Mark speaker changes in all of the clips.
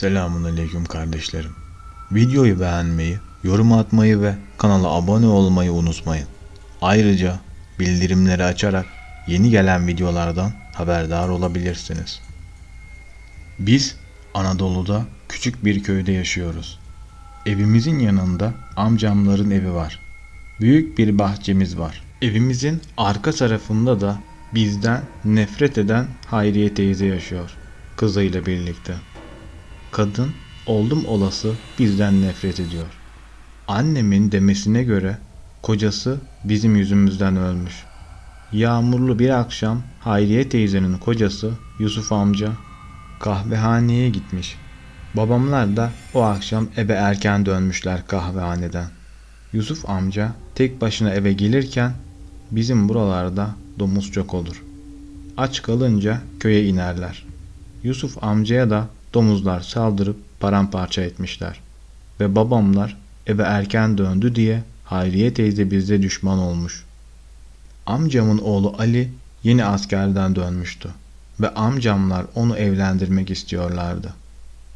Speaker 1: Selamun aleyküm kardeşlerim. Videoyu beğenmeyi, yorum atmayı ve kanala abone olmayı unutmayın. Ayrıca bildirimleri açarak yeni gelen videolardan haberdar olabilirsiniz. Biz Anadolu'da küçük bir köyde yaşıyoruz. Evimizin yanında amcamların evi var. Büyük bir bahçemiz var. Evimizin arka tarafında da bizden nefret eden Hayriye teyze yaşıyor. Kızıyla birlikte. Kadın oldum olası bizden nefret ediyor. Annemin demesine göre kocası bizim yüzümüzden ölmüş. Yağmurlu bir akşam Hayriye teyzenin kocası Yusuf amca kahvehaneye gitmiş. Babamlar da o akşam eve erken dönmüşler kahvehaneden. Yusuf amca tek başına eve gelirken bizim buralarda domuz çok olur. Aç kalınca köye inerler. Yusuf amcaya da domuzlar saldırıp paramparça etmişler. Ve babamlar eve erken döndü diye Hayriye teyze bizde düşman olmuş. Amcamın oğlu Ali yeni askerden dönmüştü ve amcamlar onu evlendirmek istiyorlardı.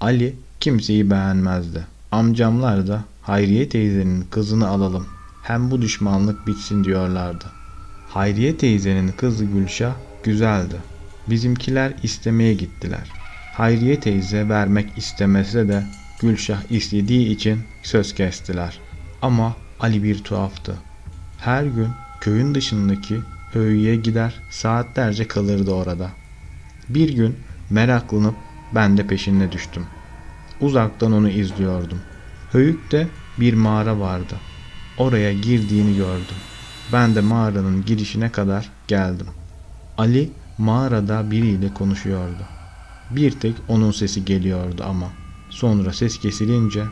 Speaker 1: Ali kimseyi beğenmezdi. Amcamlar da Hayriye teyzenin kızını alalım hem bu düşmanlık bitsin diyorlardı. Hayriye teyzenin kızı Gülşah güzeldi. Bizimkiler istemeye gittiler. Hayriye teyze vermek istemese de Gülşah istediği için söz kestiler. Ama Ali bir tuhaftı. Her gün köyün dışındaki höyüye gider saatlerce kalırdı orada. Bir gün meraklanıp ben de peşine düştüm. Uzaktan onu izliyordum. Höyükte bir mağara vardı. Oraya girdiğini gördüm. Ben de mağaranın girişine kadar geldim. Ali mağarada biriyle konuşuyordu. Bir tek onun sesi geliyordu ama. Sonra ses kesilince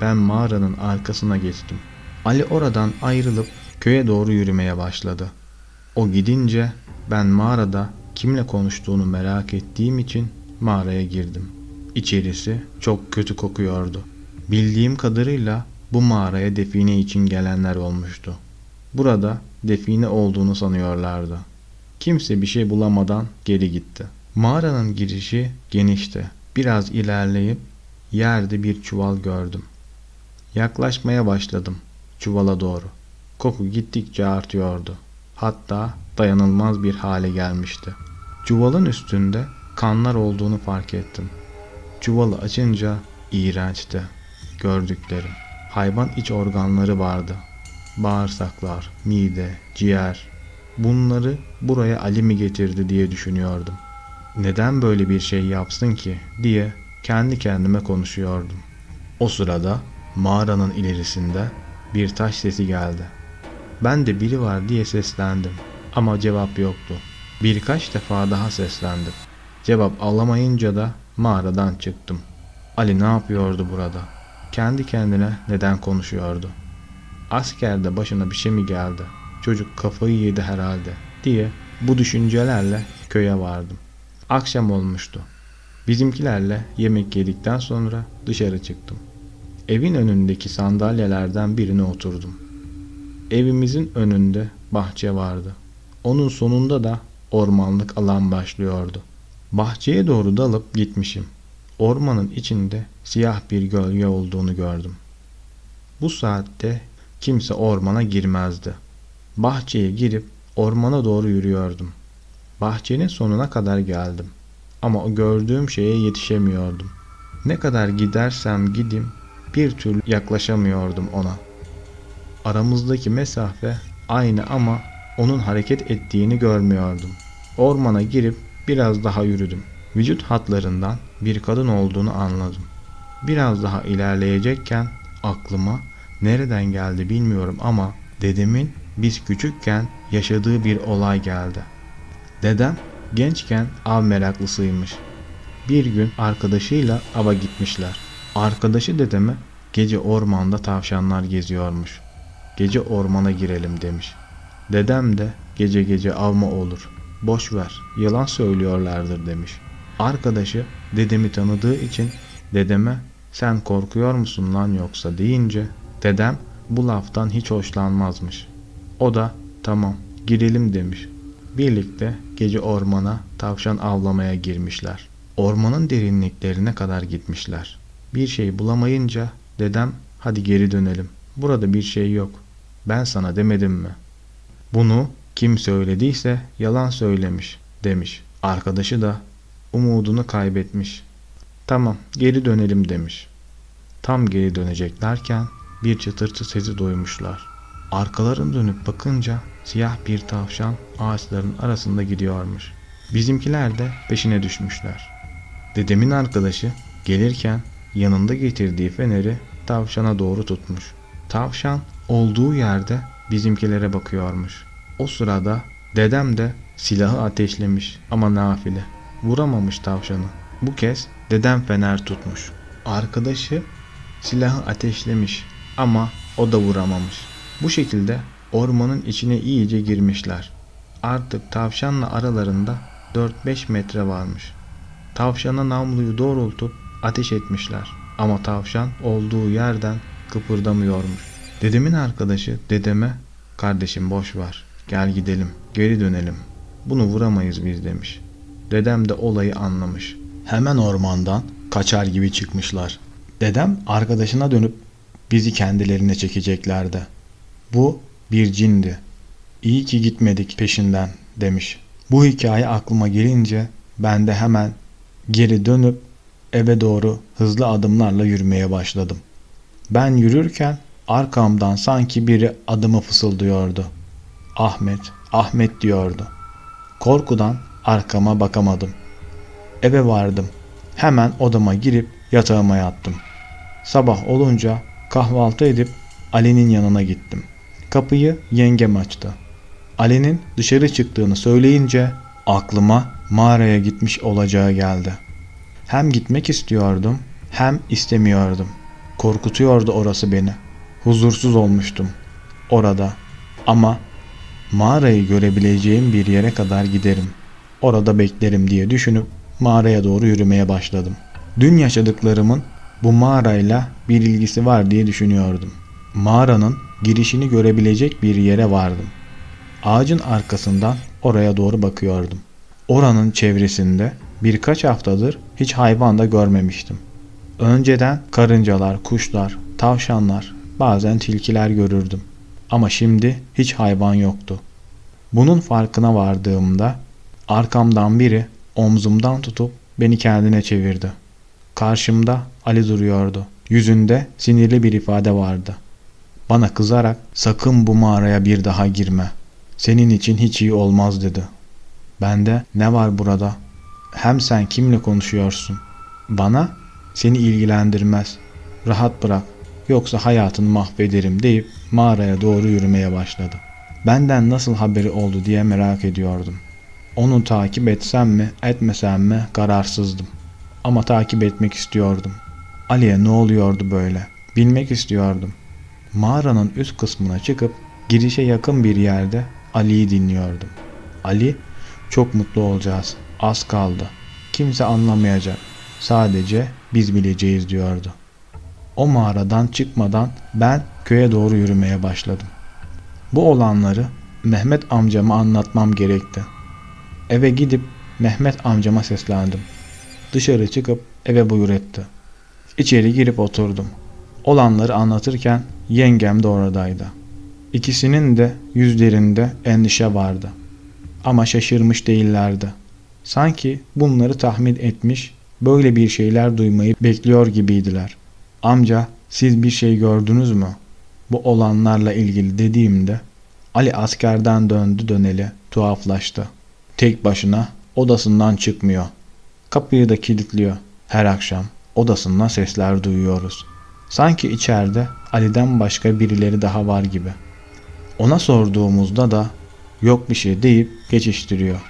Speaker 1: ben mağaranın arkasına geçtim. Ali oradan ayrılıp köye doğru yürümeye başladı. O gidince ben mağarada kimle konuştuğunu merak ettiğim için mağaraya girdim. İçerisi çok kötü kokuyordu. Bildiğim kadarıyla bu mağaraya define için gelenler olmuştu. Burada define olduğunu sanıyorlardı. Kimse bir şey bulamadan geri gitti. Mağaranın girişi genişti. Biraz ilerleyip yerde bir çuval gördüm. Yaklaşmaya başladım çuvala doğru. Koku gittikçe artıyordu. Hatta dayanılmaz bir hale gelmişti. Çuvalın üstünde kanlar olduğunu fark ettim. Çuvalı açınca iğrençti. Gördüklerim. Hayvan iç organları vardı. Bağırsaklar, mide, ciğer. Bunları buraya Ali mi getirdi diye düşünüyordum. Neden böyle bir şey yapsın ki diye kendi kendime konuşuyordum. O sırada mağaranın ilerisinde bir taş sesi geldi. Ben de biri var diye seslendim ama cevap yoktu. Birkaç defa daha seslendim. Cevap alamayınca da mağaradan çıktım. Ali ne yapıyordu burada? Kendi kendine neden konuşuyordu? Askerde başına bir şey mi geldi? Çocuk kafayı yedi herhalde diye bu düşüncelerle köye vardım. Akşam olmuştu. Bizimkilerle yemek yedikten sonra dışarı çıktım. Evin önündeki sandalyelerden birine oturdum. Evimizin önünde bahçe vardı. Onun sonunda da ormanlık alan başlıyordu. Bahçeye doğru dalıp gitmişim. Ormanın içinde siyah bir gölge olduğunu gördüm. Bu saatte kimse ormana girmezdi. Bahçeye girip ormana doğru yürüyordum. Bahçenin sonuna kadar geldim. Ama gördüğüm şeye yetişemiyordum. Ne kadar gidersem gidim bir türlü yaklaşamıyordum ona. Aramızdaki mesafe aynı ama onun hareket ettiğini görmüyordum. Ormana girip biraz daha yürüdüm. Vücut hatlarından bir kadın olduğunu anladım. Biraz daha ilerleyecekken aklıma nereden geldi bilmiyorum ama dedemin biz küçükken yaşadığı bir olay geldi. Dedem gençken av meraklısıymış. Bir gün arkadaşıyla ava gitmişler. Arkadaşı dedeme gece ormanda tavşanlar geziyormuş. Gece ormana girelim demiş. Dedem de gece gece av mı olur? Boş ver, yalan söylüyorlardır demiş. Arkadaşı dedemi tanıdığı için dedeme sen korkuyor musun lan yoksa deyince dedem bu laftan hiç hoşlanmazmış. O da tamam girelim demiş. Birlikte gece ormana tavşan avlamaya girmişler. Ormanın derinliklerine kadar gitmişler. Bir şey bulamayınca dedem hadi geri dönelim. Burada bir şey yok. Ben sana demedim mi? Bunu kim söylediyse yalan söylemiş demiş. Arkadaşı da umudunu kaybetmiş. Tamam geri dönelim demiş. Tam geri döneceklerken bir çıtırtı sesi duymuşlar. Arkalarını dönüp bakınca siyah bir tavşan ağaçların arasında gidiyormuş. Bizimkiler de peşine düşmüşler. Dedemin arkadaşı gelirken yanında getirdiği feneri tavşana doğru tutmuş. Tavşan olduğu yerde bizimkilere bakıyormuş. O sırada dedem de silahı ateşlemiş ama nafile. Vuramamış tavşanı. Bu kez dedem fener tutmuş. Arkadaşı silahı ateşlemiş ama o da vuramamış. Bu şekilde ormanın içine iyice girmişler. Artık tavşanla aralarında 4-5 metre varmış. Tavşana namluyu doğrultup ateş etmişler. Ama tavşan olduğu yerden kıpırdamıyormuş. Dedemin arkadaşı dedeme kardeşim boş ver gel gidelim geri dönelim bunu vuramayız biz demiş. Dedem de olayı anlamış. Hemen ormandan kaçar gibi çıkmışlar. Dedem arkadaşına dönüp bizi kendilerine çekeceklerdi. Bu bir cindi. İyi ki gitmedik peşinden demiş. Bu hikaye aklıma gelince ben de hemen geri dönüp eve doğru hızlı adımlarla yürümeye başladım. Ben yürürken arkamdan sanki biri adımı fısıldıyordu. Ahmet, Ahmet diyordu. Korkudan arkama bakamadım. Eve vardım. Hemen odama girip yatağıma yattım. Sabah olunca kahvaltı edip Ali'nin yanına gittim. Kapıyı yengem açtı. Ali'nin dışarı çıktığını söyleyince aklıma mağaraya gitmiş olacağı geldi. Hem gitmek istiyordum hem istemiyordum. Korkutuyordu orası beni. Huzursuz olmuştum orada. Ama mağarayı görebileceğim bir yere kadar giderim. Orada beklerim diye düşünüp mağaraya doğru yürümeye başladım. Dün yaşadıklarımın bu mağarayla bir ilgisi var diye düşünüyordum. Mağaranın girişini görebilecek bir yere vardım. Ağacın arkasından oraya doğru bakıyordum. Oranın çevresinde birkaç haftadır hiç hayvan da görmemiştim. Önceden karıncalar, kuşlar, tavşanlar, bazen tilkiler görürdüm. Ama şimdi hiç hayvan yoktu. Bunun farkına vardığımda arkamdan biri omzumdan tutup beni kendine çevirdi. Karşımda Ali duruyordu. Yüzünde sinirli bir ifade vardı. Bana kızarak sakın bu mağaraya bir daha girme. Senin için hiç iyi olmaz dedi. Ben de ne var burada? Hem sen kimle konuşuyorsun? Bana seni ilgilendirmez. Rahat bırak. Yoksa hayatını mahvederim deyip mağaraya doğru yürümeye başladı. Benden nasıl haberi oldu diye merak ediyordum. Onu takip etsem mi, etmesem mi kararsızdım. Ama takip etmek istiyordum. Ali'ye ne oluyordu böyle? Bilmek istiyordum. Mağaranın üst kısmına çıkıp girişe yakın bir yerde Ali'yi dinliyordum. Ali, çok mutlu olacağız. Az kaldı. Kimse anlamayacak. Sadece biz bileceğiz diyordu. O mağaradan çıkmadan ben köye doğru yürümeye başladım. Bu olanları Mehmet amcama anlatmam gerekti. Eve gidip Mehmet amcama seslendim. Dışarı çıkıp eve buyur etti. İçeri girip oturdum. Olanları anlatırken yengem de oradaydı. İkisinin de yüzlerinde endişe vardı. Ama şaşırmış değillerdi. Sanki bunları tahmin etmiş, böyle bir şeyler duymayı bekliyor gibiydiler. Amca siz bir şey gördünüz mü? Bu olanlarla ilgili dediğimde Ali askerden döndü döneli tuhaflaştı. Tek başına odasından çıkmıyor. Kapıyı da kilitliyor. Her akşam odasından sesler duyuyoruz. Sanki içeride Ali'den başka birileri daha var gibi. Ona sorduğumuzda da yok bir şey deyip geçiştiriyor.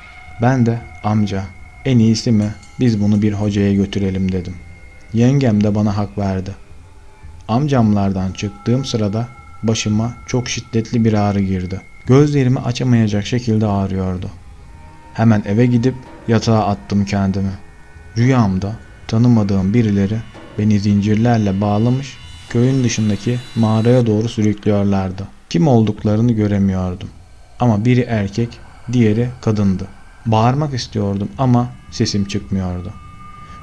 Speaker 1: Ben de amca en iyisi mi biz bunu bir hocaya götürelim dedim. Yengem de bana hak verdi. Amcamlardan çıktığım sırada başıma çok şiddetli bir ağrı girdi. Gözlerimi açamayacak şekilde ağrıyordu. Hemen eve gidip yatağa attım kendimi. Rüyamda tanımadığım birileri beni zincirlerle bağlamış, köyün dışındaki mağaraya doğru sürüklüyorlardı. Kim olduklarını göremiyordum. Ama biri erkek, diğeri kadındı. Bağırmak istiyordum ama sesim çıkmıyordu.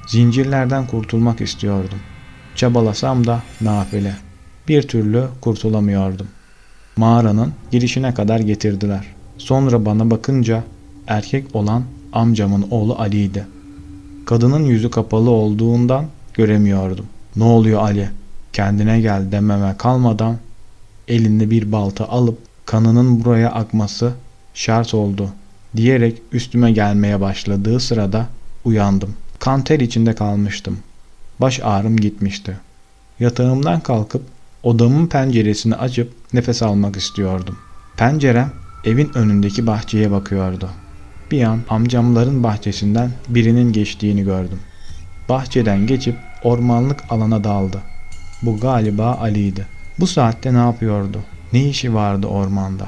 Speaker 1: Zincirlerden kurtulmak istiyordum. Çabalasam da nafile. Bir türlü kurtulamıyordum. Mağaranın girişine kadar getirdiler. Sonra bana bakınca erkek olan amcamın oğlu Ali'ydi. Kadının yüzü kapalı olduğundan göremiyordum. Ne oluyor Ali? Kendine gel dememe kalmadan elinde bir balta alıp kanının buraya akması şart oldu diyerek üstüme gelmeye başladığı sırada uyandım. Kan ter içinde kalmıştım. Baş ağrım gitmişti. Yatağımdan kalkıp odamın penceresini açıp nefes almak istiyordum. Pencerem evin önündeki bahçeye bakıyordu. Bir an amcamların bahçesinden birinin geçtiğini gördüm. Bahçeden geçip ormanlık alana daldı. Bu galiba Ali'ydi. Bu saatte ne yapıyordu? Ne işi vardı ormanda?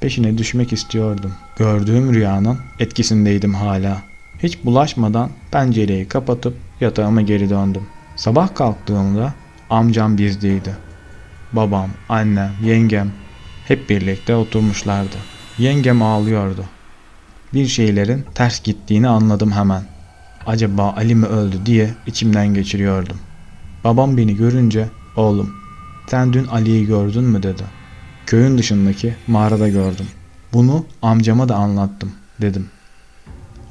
Speaker 1: Peşine düşmek istiyordum. Gördüğüm rüyanın etkisindeydim hala. Hiç bulaşmadan pencereyi kapatıp yatağıma geri döndüm. Sabah kalktığımda amcam bizdeydi. Babam, annem, yengem hep birlikte oturmuşlardı. Yengem ağlıyordu. Bir şeylerin ters gittiğini anladım hemen. Acaba Ali mi öldü diye içimden geçiriyordum. Babam beni görünce oğlum sen dün Ali'yi gördün mü dedi. Köyün dışındaki mağarada gördüm. Bunu amcama da anlattım dedim.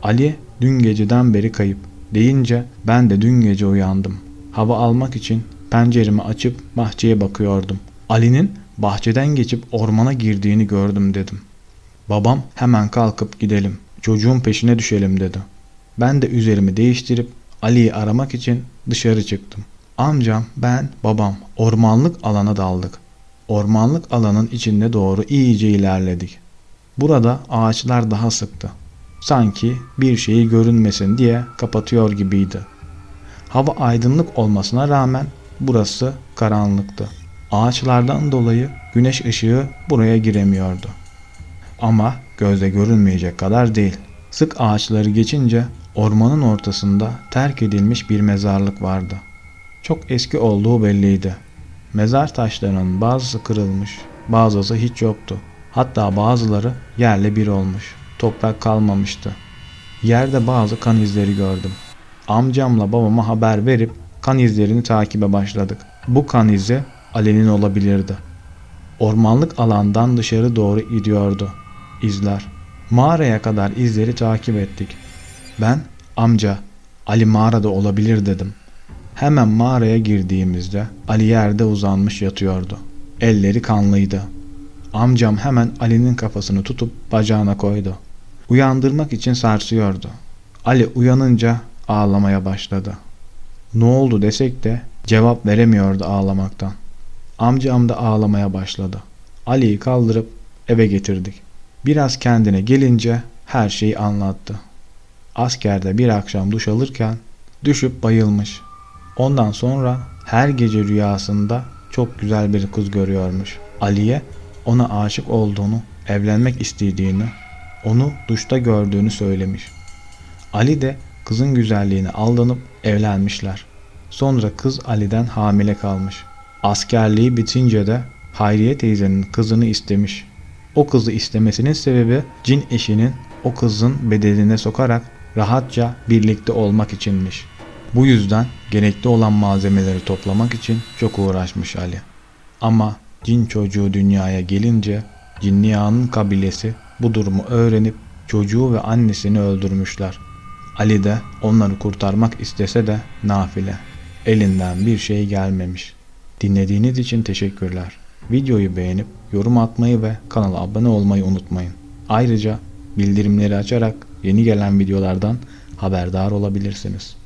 Speaker 1: Ali dün geceden beri kayıp deyince ben de dün gece uyandım. Hava almak için penceremi açıp bahçeye bakıyordum. Ali'nin bahçeden geçip ormana girdiğini gördüm dedim. Babam hemen kalkıp gidelim. Çocuğun peşine düşelim dedi. Ben de üzerimi değiştirip Ali'yi aramak için dışarı çıktım. Amcam, ben, babam ormanlık alana daldık. Ormanlık alanın içinde doğru iyice ilerledik. Burada ağaçlar daha sıktı. Sanki bir şeyi görünmesin diye kapatıyor gibiydi. Hava aydınlık olmasına rağmen burası karanlıktı. Ağaçlardan dolayı güneş ışığı buraya giremiyordu. Ama gözle görünmeyecek kadar değil. Sık ağaçları geçince ormanın ortasında terk edilmiş bir mezarlık vardı. Çok eski olduğu belliydi. Mezar taşlarının bazısı kırılmış, bazısı hiç yoktu. Hatta bazıları yerle bir olmuş. Toprak kalmamıştı. Yerde bazı kan izleri gördüm. Amcamla babama haber verip kan izlerini takibe başladık. Bu kan izi Ali'nin olabilirdi. Ormanlık alandan dışarı doğru gidiyordu izler. Mağaraya kadar izleri takip ettik. Ben amca Ali mağarada olabilir dedim. Hemen mağaraya girdiğimizde Ali yerde uzanmış yatıyordu. Elleri kanlıydı. Amcam hemen Ali'nin kafasını tutup bacağına koydu. Uyandırmak için sarsıyordu. Ali uyanınca ağlamaya başladı. Ne oldu desek de cevap veremiyordu ağlamaktan. Amcam da ağlamaya başladı. Ali'yi kaldırıp eve getirdik. Biraz kendine gelince her şeyi anlattı. Askerde bir akşam duş alırken düşüp bayılmış. Ondan sonra her gece rüyasında çok güzel bir kız görüyormuş. Ali'ye ona aşık olduğunu, evlenmek istediğini, onu duşta gördüğünü söylemiş. Ali de kızın güzelliğine aldanıp evlenmişler. Sonra kız Ali'den hamile kalmış. Askerliği bitince de Hayriye teyzenin kızını istemiş. O kızı istemesinin sebebi cin eşinin o kızın bedenine sokarak rahatça birlikte olmak içinmiş. Bu yüzden gerekli olan malzemeleri toplamak için çok uğraşmış Ali. Ama cin çocuğu dünyaya gelince Cinniyanın kabilesi bu durumu öğrenip çocuğu ve annesini öldürmüşler. Ali de onları kurtarmak istese de nafile. Elinden bir şey gelmemiş. Dinlediğiniz için teşekkürler. Videoyu beğenip yorum atmayı ve kanala abone olmayı unutmayın. Ayrıca bildirimleri açarak yeni gelen videolardan haberdar olabilirsiniz.